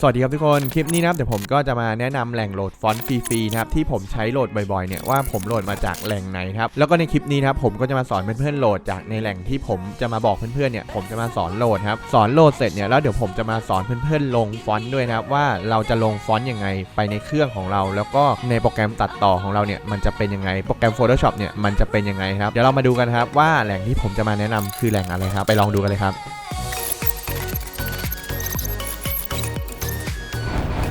สวัสดีครับทุกคน คลิปนี้นะครับเดี๋ยวผมก็จะมาแนะนำแหล่งโหลดฟอนต์ฟรีๆนะครับที่ผมใช้โหลดบ่อยๆเนี่ยว่าผมโหลดมาจากแหล่งไหนครับแล้วก็ในคลิปนี้นะครับผมก็จะมาสอนเพื่อนๆโหลดจากในแหล่งที่ผมจะมาบอกเพื่อนๆเนี่ยผมจะมาสอนโหลดครับสอนโหลดเสร็จเนี่ยแล้วเดี๋ยวผมจะมาสอนเพื่อนๆลงฟอนต์ด้วยนะครับว่าเราจะลงฟอนต์ยังไงไปในเครื่องของเรา แล้วก็ในโปรแกรมตัดต่อของเราเนี่ยมันจะเป็นยังไงโปรแกรม Photoshop เนี่ยมันจะเป็นยังไงครับเดี๋ยวเรามาดูกันครับว่าแหล่งที่ผมจะมาแนะนำคือแหล่งอะไรครับไปลองดูกันเลยครับ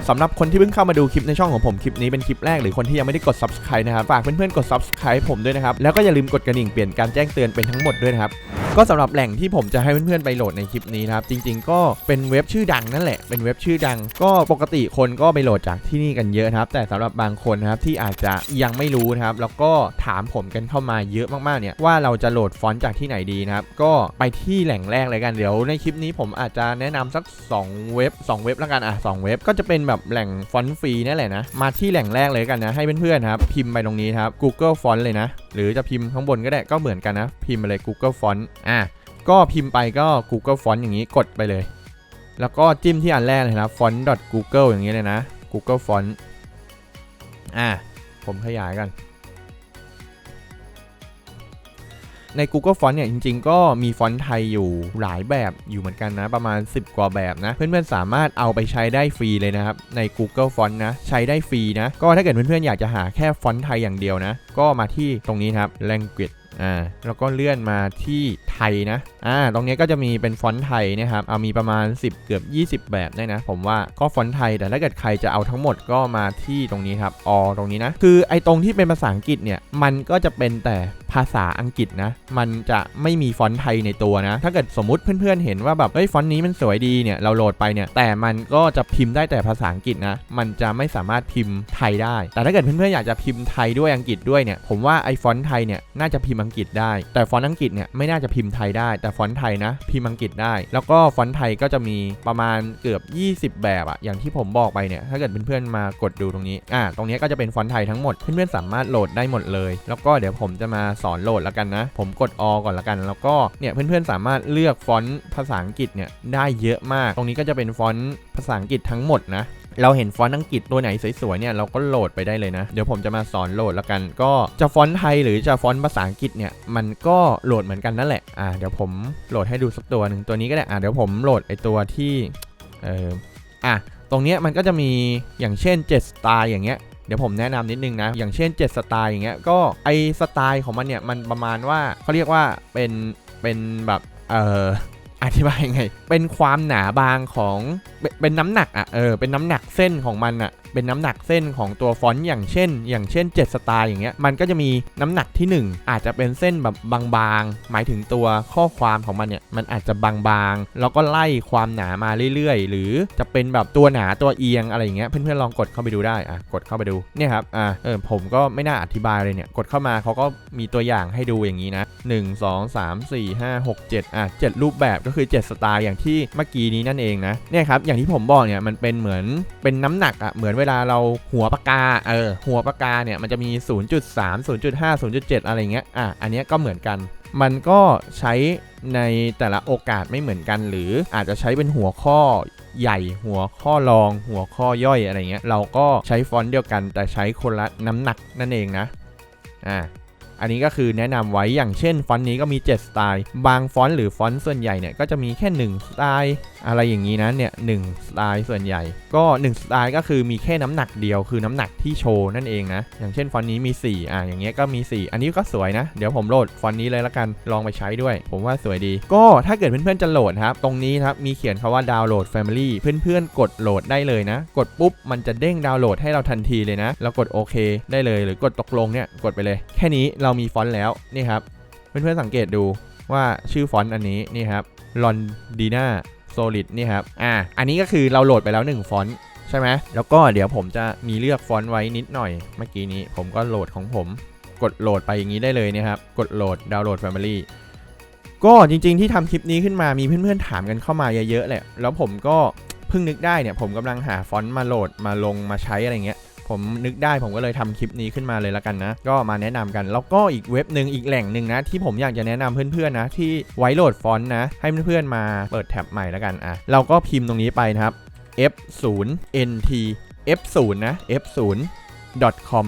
สำหรับคนที่เพิ่งเข้ามาดูคลิปในช่องของผมคลิปนี้เป็นคลิปแรกหรือคนที่ยังไม่ได้กด subscribe นะครับฝากเพื่อนๆกด subscribe ผมด้วยนะครับแล้วก็อย่าลืมกดกระดิ่งเปลี่ยนการแจ้งเตือนเป็นทั้งหมดด้วยนะครับก็สำหรับแหล่งที่ผมจะให้เพื่อนๆไปโหลดในคลิปนี้นะครับจริง ๆ ก็เป็นเว็บชื่อดังนั่นแหละเป็นเว็บชื่อดัง ก็ปกติคนก็ไปโหลดจากที่นี่กันเยอะนะครับ แต่สำหรับบางคนนะครับที่อาจจะยังไม่รู้นะครับแล้วก็ถามผมกันเข้ามาเยอะมากๆเนี่ยว่าเราจะโหลดฟอนต์จากที่ไหนดีนะครับก็ไปที่แหล่งแรกเลยกันเดี๋ยวในคลิปนี้ผมอาจจะแนะนำสัก 2 เว็บ 2 เว็บแล้วกันอะสเว็บก็จะเป็นแบบแหล่งฟอนต์ฟรีนั่นแหละนะ มาที่แหล่งแรกเลยกันนะ ให้เพื่อนๆครับ พิมพ์ไปตรงนี้ครับ Google Font เลยนะ หรือจะพิมพ์ข้างบนก็ได้ก็เหมือนกันนะ พิมพ์ไปเลย Google Font อะก็พิมพ์ไปก็ Google Font อย่างนี้กดไปเลย แล้วก็จิ้มที่อันแรกเลยนะ font.google อย่างนี้เลยนะ Google Font อะผมขยายกัน ใน Google Font เนี่ยจริงๆ ก็มีฟอนต์ไทยอยู่หลายแบบอยู่เหมือนกันนะ ประมาณ 10 กว่าแบบนะ เพื่อนๆ สามารถเอาไปใช้ได้ฟรีเลยนะครับ ใน Google Font นะ ใช้ได้ฟรีนะ ก็ถ้าเกิดเพื่อนๆ อยากจะหาแค่ฟอนต์ไทยอย่างเดียวนะ ก็มาที่ตรงนี้ครับ language อ่าแล้วก็เลื่อนมาที่ไทยนะอ่าตรงนี้ก็จะมีเป็นฟอนต์ไทยนะครับเอามีประมาณ 10 เกือบ 20 แบบได้นะ ผมว่าก็ฟอนต์ไทยแต่ถ้าเกิดใครจะเอาทั้งหมดก็มาที่ตรงนี้ครับอตรงนี้นะ คือไอ้ตรงที่เป็นภาษาอังกฤษเนี่ยมันก็จะเป็นแต่ ภาษาอังกฤษนะ มันจะไม่มีฟอนต์ไทยในตัวนะ ถ้าเกิดสมมติเพื่อนๆเห็นว่าแบบเฮ้ยฟอนต์นี้มันสวยดีเนี่ยเราโหลดไปเนี่ยแต่มันก็จะพิมพ์ได้แต่ภาษาอังกฤษนะ มันจะไม่สามารถพิมพ์ไทยได้ แต่ถ้าเกิดเพื่อนๆอยากจะพิมพ์ไทยด้วยอังกฤษด้วยเนี่ยผมว่าไอ้ฟอนต์ไทยเนี่ยน่าจะพิมพ์อังกฤษได้ แต่ฟอนต์อังกฤษเนี่ยไม่น่าจะพิมพ์ไทยได้ แต่ฟอนต์ไทยนะพิมพ์อังกฤษได้ แล้วก็ฟอนต์ไทยก็จะมีประมาณเกือบ 20 แบบอะอย่างที่ผมบอกไปเนี่ยถ้าเกิดเพื่อนๆมากดดูตรงนี้อ่าตรงนี้ก็จะเป็นฟอนต์ไทยทั้งหมดเพื่อนๆสามารถโหลดได้หมดเลย แล้วก็เดี๋ยวผมจะมาสอนโหลดแล้วกันนะ ผมกดอก่อนและกัน แล้วก็เนี่ยเพื่อนๆสามารถเลือกฟอนต์ภาษาอังกฤษเนี่ยได้เยอะมาก ตรงนี้ก็จะเป็นฟอนต์ภาษาอังกฤษทั้งหมดนะเราเห็นฟอนต์อังกฤษตัวไหนสวยๆเนี่ยเราก็โหลดไปได้เลยนะ เดี๋ยวผมจะมาสอนโหลดแล้วกัน ก็จะฟอนต์ไทยหรือจะฟอนต์ภาษาอังกฤษเนี่ยมันก็โหลดเหมือนกันนั่นแหละอ่าเดี๋ยวผมโหลดให้ดูสักตัวหนึ่งตัวนี้ก็ได้อ่าเดี๋ยวผมโหลดไอตัวที่เอออะตรงเนี้ยมันก็จะมีอย่างเช่น 7 สไตล์อย่างเงี้ย เดี๋ยวผมแนะนำนิดนึงนะ อย่างเช่น 7 สไตล์อย่างเงี้ยก็ไอสไตล์ของมันเนี่ยมันประมาณว่าเขาเรียกว่าเป็นเป็นแบบเอออธิบายยังไง เป็นความหนาบางของเป็นเป็นน้ำหนักอะเออเป็นน้ำหนักเส้นของมันอะ เป็นน้ำหนักเส้นของตัวฟอนต์อย่างเช่น อย่างเช่น 7 สไตล์อย่างเงี้ยมันก็จะมีน้ำหนักที่ 1 อาจจะเป็นเส้นแบบบางๆ หมายถึงตัวข้อความของมันเนี่ยมันอาจจะบางๆ แล้วก็ไล่ความหนามาเรื่อยๆ หรือจะเป็นแบบตัวหนาตัวเอียงอะไรอย่างเงี้ยเพื่อนๆลองกดเข้าไปดูได้อะกดเข้าไปดูเนี่ยครับอะเออผมก็ไม่น่าอธิบายเลยเนี่ยกดเข้ามาเขาก็มีตัวอย่างให้ดูอย่างนี้นะ 1 2 3 4 5 6 7อะ7รูปแบบก็คือ 7 สไตล์อย่างที่เมื่อกี้นี้นั่นเองนะเนี่ยครับอย่างที่ผมบอกเนี่ยมันเป็นเหมือนเป็นน้ำหนักอะเหมือนเวลาเราหัวปากกา เออ หัวปากกาเนี่ยมันจะมี 0.3 0.5 0.7 อะไรเงี้ย อะ อันนี้ก็เหมือนกัน มันก็ใช้ในแต่ละโอกาสไม่เหมือนกัน หรืออาจจะใช้เป็นหัวข้อใหญ่หัวข้อรอง หัวข้อย่อยอะไรเงี้ย เราก็ใช้ฟอนต์เดียวกันแต่ใช้คนละน้ำหนักนั่นเองนะ อ่า อันนี้ก็คือแนะนำไว้อย่างเช่นฟอนต์นี้ก็มี 7 สไตล์ บางฟอนต์หรือฟอนต์ส่วนใหญ่เนี่ยก็จะมีแค่ 1 สไตล์ อะไรอย่างนี้นะเนี่ยหนึ่งสไตล์ส่วนใหญ่ ก็ 1 สไตล์ก็คือมีแค่น้ำหนักเดียวคือน้ำหนักที่โชว์นั่นเองนะ อย่างเช่นฟอนต์นี้มี 4 อะอย่างเงี้ยก็มี 4 อันนี้ก็สวยนะ เดี๋ยวผมโหลดฟอนต์นี้เลยละกันลองไปใช้ด้วย ผมว่าสวยดี ก็ถ้าเกิดเพื่อนๆจะโหลดครับตรงนี้ครับมีเขียนคาว่าดาวน์โหลด Family เพื่อนๆ กดโหลดได้เลยนะ กดปุ๊บมันจะเด้งดาวน์โหลดให้เราทันทีเลยนะ แล้วกดโอเคได้เลยหรือกดตกลงเนี่ยกดไปเลย แค่นี้เรามีฟอนต์แล้วนี่ครับเพื่อนๆสังเกตดูว่าชื่อฟอนต์อันนี้นี่ครับลอนดีนาโซลิดนี่ครับอ่าอันนี้ก็คือเราโหลดไปแล้ว 1 ฟอนต์ใช่ไหมแล้วก็เดี๋ยวผมจะมีเลือกฟอนต์ไว้นิดหน่อยเมื่อกี้นี้ผมก็โหลดของผม กดโหลดไปอย่างนี้ได้เลยนะครับ กดโหลดดาวน์โหลด Family ก็จริงๆที่ทำคลิปนี้ขึ้นมามีเพื่อนๆถามกันเข้ามาเยอะๆแหละแล้วผมก็เพิ่งนึกได้เนี่ยผมกำลังหาฟอนต์มาโหลดมาลงมาใช้อะไรเงี้ย ผมนึกได้ผมก็เลยทำคลิปนี้ขึ้นมาเลยละกันนะ ก็มาแนะนำกันแล้วก็อีกเว็บหนึ่งอีกแหล่งหนึ่งนะ ที่ผมอยากจะแนะนำเพื่อนๆนะที่ไว้โหลดฟอนต์นะ ให้เพื่อนๆมาเปิดแท็บใหม่ละกันอะเราก็พิมพ์ตรงนี้ไปนะครับ f0nt f0 นะ f0 .com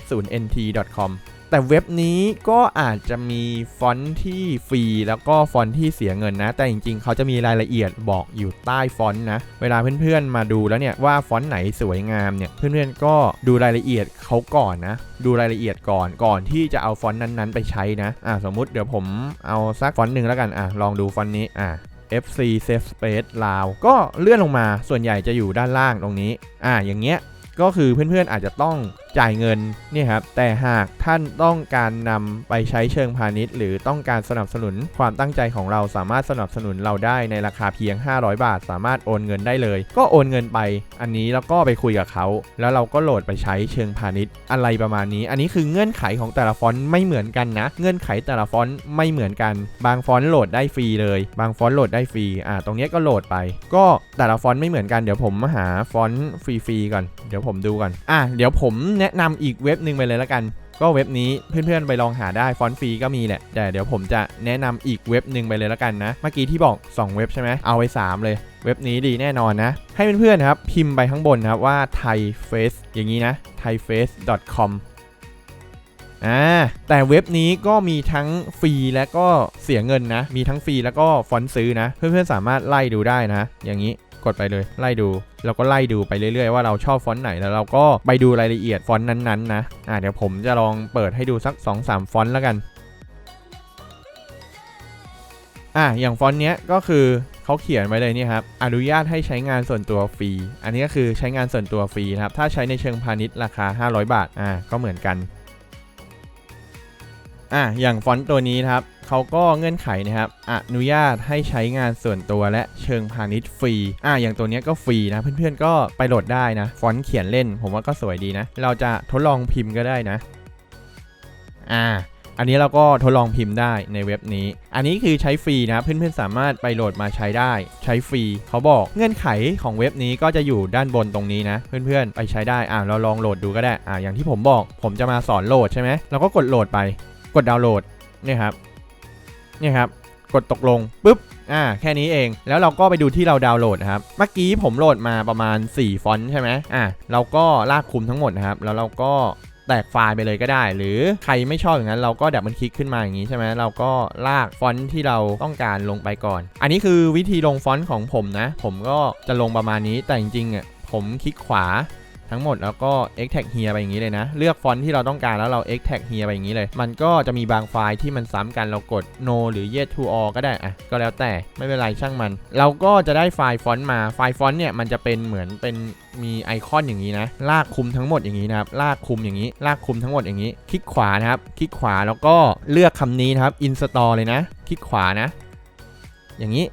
f0nt.com แต่เว็บนี้ก็อาจจะมีฟอนต์ที่ฟรีแล้วก็ฟอนต์ที่เสียเงินนะ แต่จริงๆ เขาจะมีรายละเอียดบอกอยู่ใต้ฟอนต์นะ เวลาเพื่อนๆมาดูแล้วเนี่ยว่าฟอนต์ไหนสวยงามเนี่ยเพื่อนๆก็ดูรายละเอียดเขาก่อนนะ ดูรายละเอียดก่อนก่อนที่จะเอาฟอนต์นั้นๆ ไปใช้นะอ่าสมมุติเดี๋ยวผมเอาสักฟอนต์หนึ่งแล้วกันอะลองดูฟอนต์นี้อ่า FC Safe Space ลาวก็เลื่อนลงมาส่วนใหญ่จะอยู่ด้านล่างตรงนี้ อ่าอย่างเงี้ยก็คือเพื่อนๆอาจจะต้อง จ่ายเงินเนี่ยครับแต่หากท่านต้องการนำไปใช้เชิงพาณิชย์ หรือต้องการสนับสนุนความตั้งใจของเราสามารถสนับสนุนเราได้ในราคาเพียง 500 บาท สามารถโอนเงินได้เลย ก็โอนเงินไป อันนี้แล้วก็ไปคุยกับเขา แล้วเราก็โหลดไปใช้เชิงพาณิชย์ อะไรประมาณนี้ อันนี้คือเงื่อนไขของแต่ละฟอนต์ไม่เหมือนกันนะ เงื่อนไขแต่ละฟอนต์ไม่เหมือนกัน บางฟอนต์โหลดได้ฟรีเลย บางฟอนต์โหลดได้ฟรีอ่าตรงนี้ก็โหลดไป ก็แต่ละฟอนต์ไม่เหมือนกันเดี๋ยวผมหาฟอนต์ฟรีๆก่อนเดี๋ยวผมดูก่อนอะเดี๋ยวผมแนนะนำอีกเว็บหนึ่งไปเลยแล้วกัน ก็เว็บนี้เพื่อนๆไปลองหาได้ฟอนต์ฟรีก็มีแหละแต่เดี๋ยวผมจะแนะนำอีกเว็บหนึ่งไปเลยแล้วกันนะ เมื่อกี้ที่บอก 2 เว็บใช่ไหมเอาไป 3 เลย เว็บนี้ดีแน่นอนนะ ให้เพื่อนๆครับพิมพ์ไปข้างบนนะครับว่า thaiface อย่างนี้นะ thaiface.com อ่าแต่เว็บนี้ก็มีทั้งฟรีและก็เสียเงินนะ มีทั้งฟรีแล้วก็ฟอนต์ซื้อนะ เพื่อนๆสามารถไล่ดูได้นะ อย่างนี้ กดไปเลย ไล่ดู แล้วก็ไล่ดูไปเรื่อยๆ ว่าเราชอบฟอนต์ไหนแล้วเราก็ไปดูรายละเอียดฟอนต์นั้นๆนะอ่าเดี๋ยวผมจะลองเปิดให้ดูสัก 2-3 ฟอนต์แล้วกันอะอย่างฟอนต์เนี้ยก็คือเขาเขียนไว้เลยนี่ครับ อนุญาตให้ใช้งานส่วนตัวฟรี อันนี้ก็คือใช้งานส่วนตัวฟรีนะครับ ถ้าใช้ในเชิงพาณิชย์ราคา 500 บาท อ่า ก็เหมือนกัน อะอย่างฟอนต์ตัวนี้ครับเขาก็เงื่อนไขนะครับอนุญาตให้ใช้งานส่วนตัวและเชิงพาณิชย์ฟรีอะอย่างตัวนี้ก็ฟรีนะ เพื่อนๆก็ไปโหลดได้นะฟอนต์เขียนเล่น ผมว่าก็สวยดีนะ เราจะทดลองพิมพ์ก็ได้นะอ่าอันนี้เราก็ทดลองพิมพ์ได้ในเว็บนี้ อันนี้คือใช้ฟรีนะเพื่อนๆสามารถไปโหลดมาใช้ได้ ใช้ฟรีเขาบอกเงื่อนไขของเว็บนี้ก็จะอยู่ด้านบนตรงนี้นะ เพื่อนๆไปใช้ได้อ่าเราลองโหลดดูก็ได้อ่าอย่างที่ผมบอก ผมจะมาสอนโหลดใช่ไหมเราก็กดโหลดไป กดดาวน์โหลดนี่ครับนี่ครับกดตกลงปุ๊บอ่าแค่นี้เองแล้วเราก็ไปดูที่เราดาวน์โหลดนะครับเมื่อกี้ผมโหลดมาประมาณ 4 ฟอนต์ใช่ไหมอ่าเราก็ลากคุมทั้งหมดนะครับแล้วเราก็แตกไฟล์ไปเลยก็ได้ หรือใครไม่ชอบอย่างนั้นเราก็ดับมันคลิกขึ้นมาอย่างนี้ใช่ไหมเราก็ลากฟอนต์ที่เราต้องการลงไปก่อน อันนี้คือวิธีลงฟอนต์ของผมนะ ผมก็จะลงประมาณนี้แต่จริงๆอะผมคลิกขวา ทั้งหมดแล้วก็ extract here ไปอย่างนี้เลยนะ เลือกฟอนต์ที่เราต้องการแล้วเรา extract here ไปอย่างนี้เลย มันก็จะมีบางไฟล์ที่มันซ้ำกันเรากด no หรือ yes to all ก็ได้อะก็แล้วแต่ไม่เป็นไรช่างมัน เราก็จะได้ไฟล์ฟอนต์มาไฟล์ฟอนต์เนี่ยมันจะเป็นเหมือนเป็นมีไอคอนอย่างนี้นะ ลากคุมทั้งหมดอย่างนี้นะครับ ลากคุมอย่างนี้ ลากคุมทั้งหมดอย่างนี้ คลิกขวานะครับ คลิกขวาแล้วก็เลือกคำนี้นะครับ install เลยนะ คลิกขวานะ อย่างนี้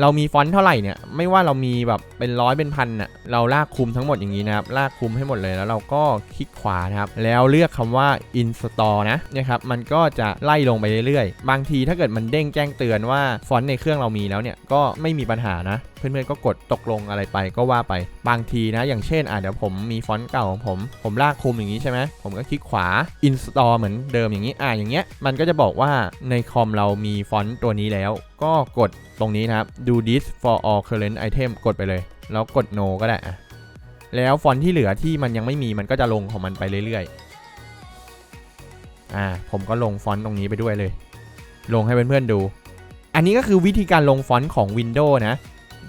เรามีฟอนต์เท่าไหร่เนี่ยไม่ว่าเรามีแบบเป็นร้อยเป็นพันน่ะเราลากคุมทั้งหมดอย่างนี้นะครับลากคุมให้หมดเลยแล้วเราก็คลิกขวานะครับแล้วเลือกคำว่า install นะเนี่ยครับมันก็จะไล่ลงไปเรื่อยๆ บางทีถ้าเกิดมันเด้งแจ้งเตือนว่าฟอนต์ในเครื่องเรามีแล้วเนี่ยก็ไม่มีปัญหานะ เพื่อนๆก็กดตกลงอะไรไปก็ว่าไปบางทีนะ อย่างเช่นอะเดี๋ยวผมมีฟอนต์เก่าของผม ผมลากคุมอย่างนี้ใช่ไหมผมก็คลิกขวา install เหมือนเดิมอย่างนี้อะอย่างเงี้ยมันก็จะบอกว่าในคอมเรามีฟอนต์ตัวนี้แล้ว ก็กดตรงนี้นะครับ do this for all current item กดไปเลย แล้วกด no ก็ได้อะแล้วฟอนต์ที่เหลือที่มันยังไม่มีมันก็จะลงของมันไปเรื่อยๆ อ่า ผมก็ลงฟอนต์ตรงนี้ไปด้วยเลย ลงให้เพื่อนๆดู อันนี้ก็คือวิธีการลงฟอนต์ของ Windows นะ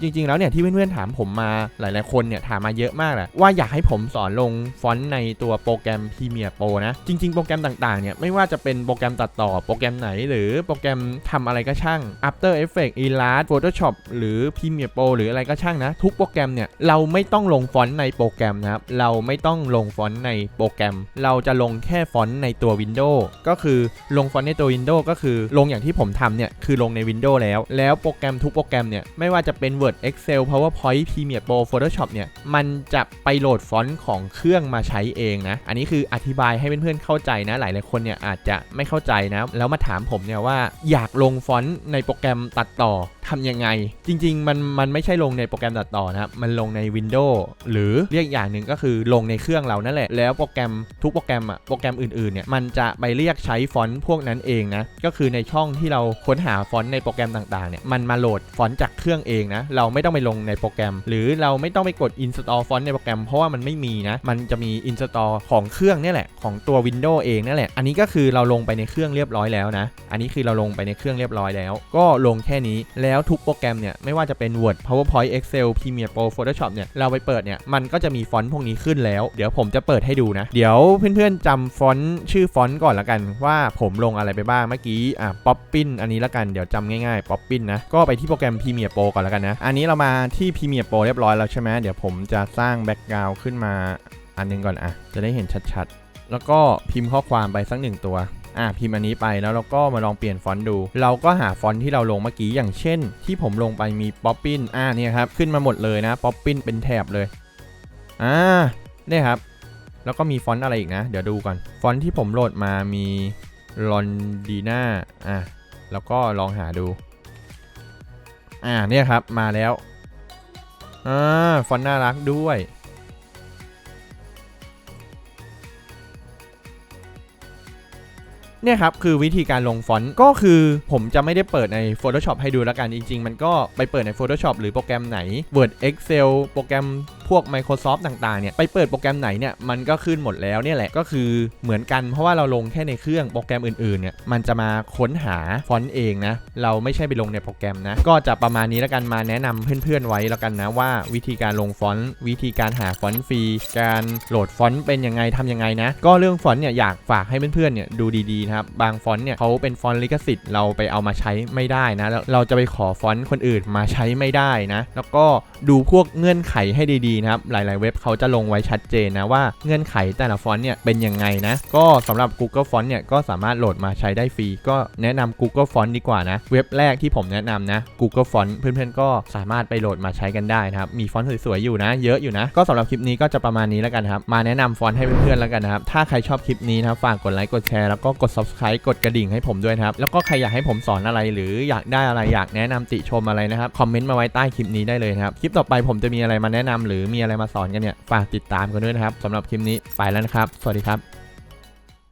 จริง ๆ แล้วเนี่ยที่เพื่อนๆถามผมมาหลายๆคนเนี่ยถามมาเยอะมากแหละว่าอยากให้ผมสอนลงฟอนต์ในตัวโปรแกรม Premiere Pro นะ จริง ๆ โปรแกรมต่างๆเนี่ยไม่ว่าจะเป็นโปรแกรมตัดต่อโปรแกรมไหน หรือโปรแกรมทำอะไรก็ช่าง After Effects Illustrator Photoshop หรือ Premiere Pro หรืออะไรก็ช่างนะ ทุกโปรแกรมเนี่ยเราไม่ต้องลงฟอนต์ในโปรแกรมนะครับเราไม่ต้องลงฟอนต์ในโปรแกรม เราจะลงแค่ฟอนต์ในตัว Windows ก็คือลงฟอนต์ในตัว Windows ก็คือลงอย่างที่ผมทำเนี่ยคือลงใน Windows แล้ว แล้วโปรแกรมทุกโปรแกรมเนี่ยไม่ว่าจะเป็น Word Excel PowerPoint Premiere Pro Photoshop เนี่ย มันจะไปโหลดฟอนต์ของเครื่องมาใช้เองนะ อันนี้คืออธิบายให้เพื่อนๆเข้าใจนะ หลายๆคนเนี่ยอาจจะไม่เข้าใจนะ แล้วมาถามผมเนี่ยว่าอยากลงฟอนต์ในโปรแกรมตัดต่อทำยังไง จริง ๆ มันมันไม่ใช่ลงในโปรแกรมตัดต่อนะครับ มันลงใน Windows หรือเรียกอย่างหนึ่งก็คือลงในเครื่องเรานั่นแหละ แล้วโปรแกรมทุกโปรแกรมอะโปรแกรมอื่นๆเนี่ยมันจะไปเรียกใช้ฟอนต์พวกนั้นเองนะก็คือในช่องที่เราค้นหาฟอนต์ในโปรแกรมต่างๆเนี่ยมันมาโหลดฟอนต์จากเครื่องเองนะเราไม่ต้องไปลงในโปรแกรม หรือเราไม่ต้องไปกด install font ในโปรแกรม เพราะว่ามันไม่มีนะ มันจะมี install ของเครื่องนี่แหละ ของตัว Windows เองนั่นแหละ อันนี้ก็คือเราลงไปในเครื่องเรียบร้อยแล้วนะ อันนี้คือเราลงไปในเครื่องเรียบร้อยแล้ว ก็ลงแค่นี้ แล้วทุกโปรแกรมเนี่ย ไม่ว่าจะเป็น Word PowerPoint Excel Premiere Pro Photoshop เนี่ย เราไปเปิดเนี่ย มันก็จะมีฟอนต์พวกนี้ขึ้นแล้ว เดี๋ยวผมจะเปิดให้ดูนะ เดี๋ยวเพื่อนๆจำฟอนต์ชื่อฟอนต์ก่อนละกันว่าผมลงอะไรไปบ้าง เมื่อกี้ อะ Poppin อันนี้ละกัน เดี๋ยวจำง่ายๆ Poppin นะ ก็ไปที่โปรแกรม Premiere Pro ก่อนละกันนะอันนี้เรามาที่ Premiere Pro เรียบร้อยแล้วใช่ไหมเดี๋ยวผมจะสร้างแบ็กกราวด์ขึ้นมาอันหนึงก่อนอะ จะได้เห็นชัดๆ แล้วก็พิมพ์ข้อความไปสักหนึ่งตัวอะพิมพ์อันนี้ไปแล้วเราก็มาลองเปลี่ยนฟอนต์ดู เราก็หาฟอนต์ที่เราลงเมื่อกี้อย่างเช่น ที่ผมลงไปมี Poppin อ่าเนี่ยครับขึ้นมาหมดเลยนะ Poppin เป็นแถบเลยอ่าเนี่ยครับ แล้วก็มีฟอนต์อะไรอีกนะ เดี๋ยวดูก่อน ฟอนต์ที่ผมโหลดมามี Londina อะแล้วก็ลองหาดู อ่าเนี่ยครับมาแล้วอ่าฟอนต์น่ารักด้วย เนี่ยครับคือวิธีการลงฟอนต์ก็คือผมจะไม่ได้เปิดใน Photoshop ให้ดูแล้วกันจริง ๆ มันก็ไปเปิดใน Photoshop หรือโปรแกรมไหน Word Excel โปรแกรม วก Microsoft ต่างๆเนี่ยไปเปิดโปรแกรมไหนเนี่ยมันก็ขึ้นหมดแล้วเนี่ยแหละก็คือเหมือนกันเพราะว่าเราลงแค่ในเครื่องโปรแกรมอื่นๆเนี่ยมันจะมาค้นหาฟอนต์เองนะเราไม่ใช่ไปลงในโปรแกรมนะก็จะประมาณนี้แล้วกันมาแนะนำเพื่อนๆไว้แล้วกันนะว่าวิธีการลงฟอนต์วิธีการหาฟอนต์ฟรีการโหลดฟอนต์เป็นยังไงทำยังไงนะก็เรื่องฟอนต์เนี่ยอยากฝากให้เพื่อนๆเนี่ยดูดีๆนะครับบางฟอนต์เนี่ยเขาเป็นฟอนต์ลิขสิทธิ์เราไปเอามาใช้ไม่ได้นะเราจะไปขอฟอนต์คนอื่นมาใช้ไม่ได้นะแล้วก็ดูพวกเงื่อนไขให้ดีๆนะครับหลาย ๆ เว็บเขาจะลงไว้ชัดเจนนะว่าเงื่อนไขแต่ละฟอนต์เนี่ยเป็นยังไงนะก็สำหรับ Google Font เนี่ยก็สามารถโหลดมาใช้ได้ฟรี ก็แนะนำ Google Font ดีกว่านะ เว็บแรกที่ผมแนะนำนะ Google Font เพื่อน ๆ ก็สามารถไปโหลดมาใช้กันได้นะครับมีฟอนต์สวย ๆ อยู่นะ เยอะอยู่นะ ก็สำหรับคลิปนี้ก็จะประมาณนี้แล้วกันครับมาแนะนำฟอนต์ให้เพื่อน ๆ แล้วกันนะครับถ้าใครชอบคลิปนี้นะครับฝากกดไลค์กดแชร์แล้วก็กด subscribe กดกระดิ่งให้ผมด้วยนะครับแล้วก็ใครอยากให้ผมสอนอะไรหรืออยากได้อะไรอยากแนะนำติชมอะไรนะครับคอมเมนต์มาไว้ใต้คลิปนี้ได้เลยนะครับคลิปต่อไปผมจะมีอะไรมาแนะนำหรือมีอะไรมาสอนกันเนี่ย ฝากติดตามกันด้วยนะครับสำหรับคลิปนี้ไปแล้วนะครับ สวัสดีครับ